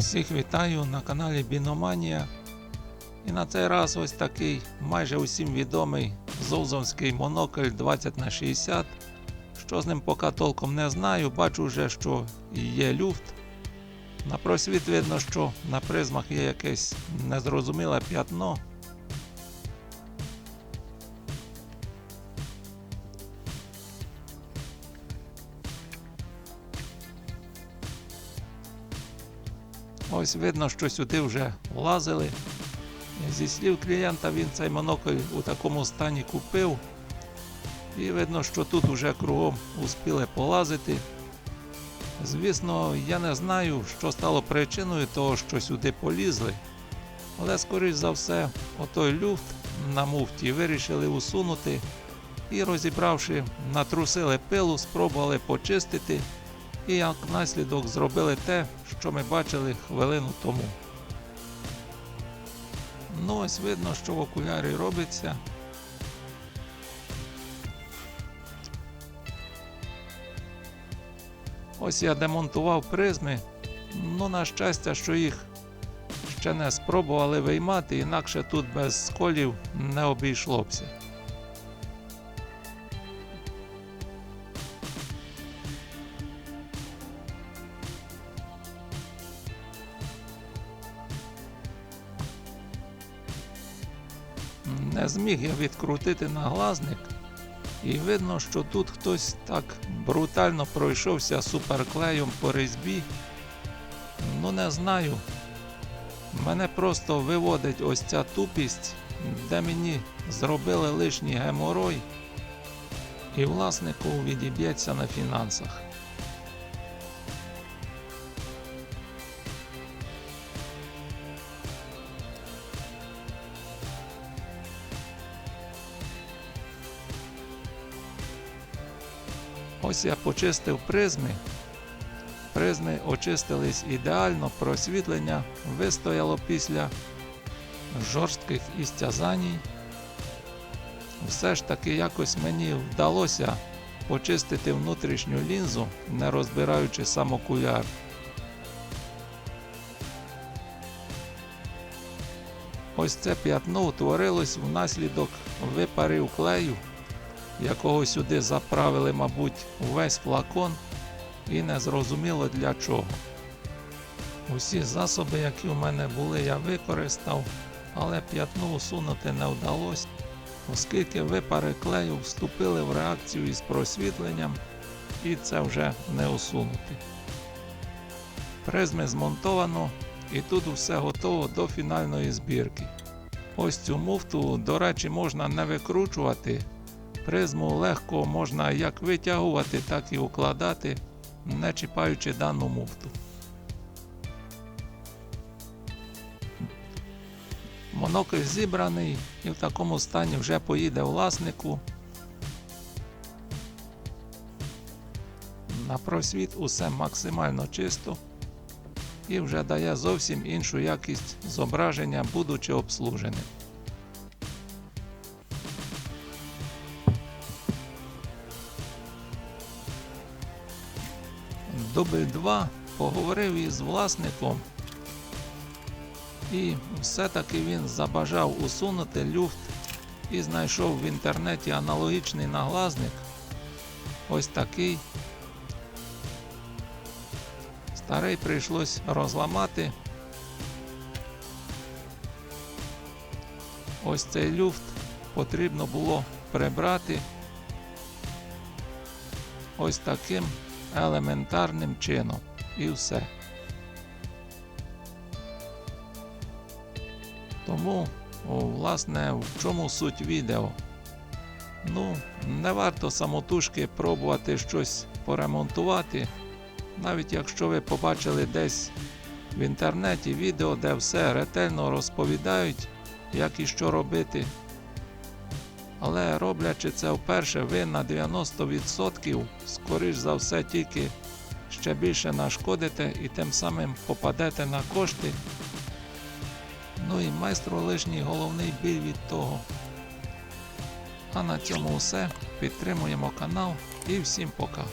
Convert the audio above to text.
Всіх вітаю на каналі Біноманія. І на цей раз ось такий майже усім відомий зовзовський монокль 20х60. Що з ним поки толком не знаю, бачу вже, що є люфт. На просвіт видно, що на призмах є якесь незрозуміле п'ятно. Ось видно, що сюди вже лазили. Зі слів клієнта він цей монокль у такому стані купив. І видно, що тут вже кругом успіли полазити. Звісно, я не знаю, що стало причиною того, що сюди полізли. Але, скоріш за все, отой люфт на муфті вирішили усунути і, розібравши, натрусили пилу, спробували почистити і як наслідок зробили те, що ми бачили хвилину тому. Ну, ось видно, що в окулярі робиться. Ось я демонтував призми. Ну, на щастя, що їх ще не спробували виймати, інакше тут без сколів не обійшлося. Не зміг я відкрутити наглазник, і видно, що тут хтось так брутально пройшовся суперклеєм по різьбі. Ну не знаю. Мене просто виводить ось ця тупість, де мені зробили лишній геморой, і власнику відіб'ється на фінансах. Ось я почистив призми. Призми очистились ідеально, просвітлення вистояло після жорстких істязаній. Все ж таки якось мені вдалося почистити внутрішню лінзу, не розбираючи сам окуляр. Ось це п'ятно утворилось внаслідок випарів клею якого сюди заправили, мабуть, увесь флакон, і не зрозуміло для чого. Усі засоби, які у мене були, я використав, але п'ятно усунути не вдалося, оскільки випари клею вступили в реакцію із просвітленням, і це вже не усунути. Призми змонтовано, і тут все готово до фінальної збірки. Ось цю муфту, до речі, можна не викручувати. Призму легко можна як витягувати, так і укладати, не чіпаючи дану муфту. Монокль зібраний і в такому стані вже поїде власнику. На просвіт усе максимально чисто і вже дає зовсім іншу якість зображення, будучи обслуженим. Дубль 2 поговорив із власником, і все-таки він забажав усунути люфт і знайшов в інтернеті аналогічний наглазник. Ось такий. Старий прийшлось розламати. Ось цей люфт потрібно було прибрати ось таким елементарним чином. І все. Тому, власне, в чому суть відео? Ну, не варто самотужки пробувати щось поремонтувати, навіть якщо ви побачили десь в інтернеті відео, де все ретельно розповідають, як і що робити. Але роблячи це вперше, ви на 90% скоріш за все тільки ще більше нашкодите і тим самим попадете на кошти. Ну і майстру лишній головний біль від того. А на цьому все. Підтримуємо канал і всім пока.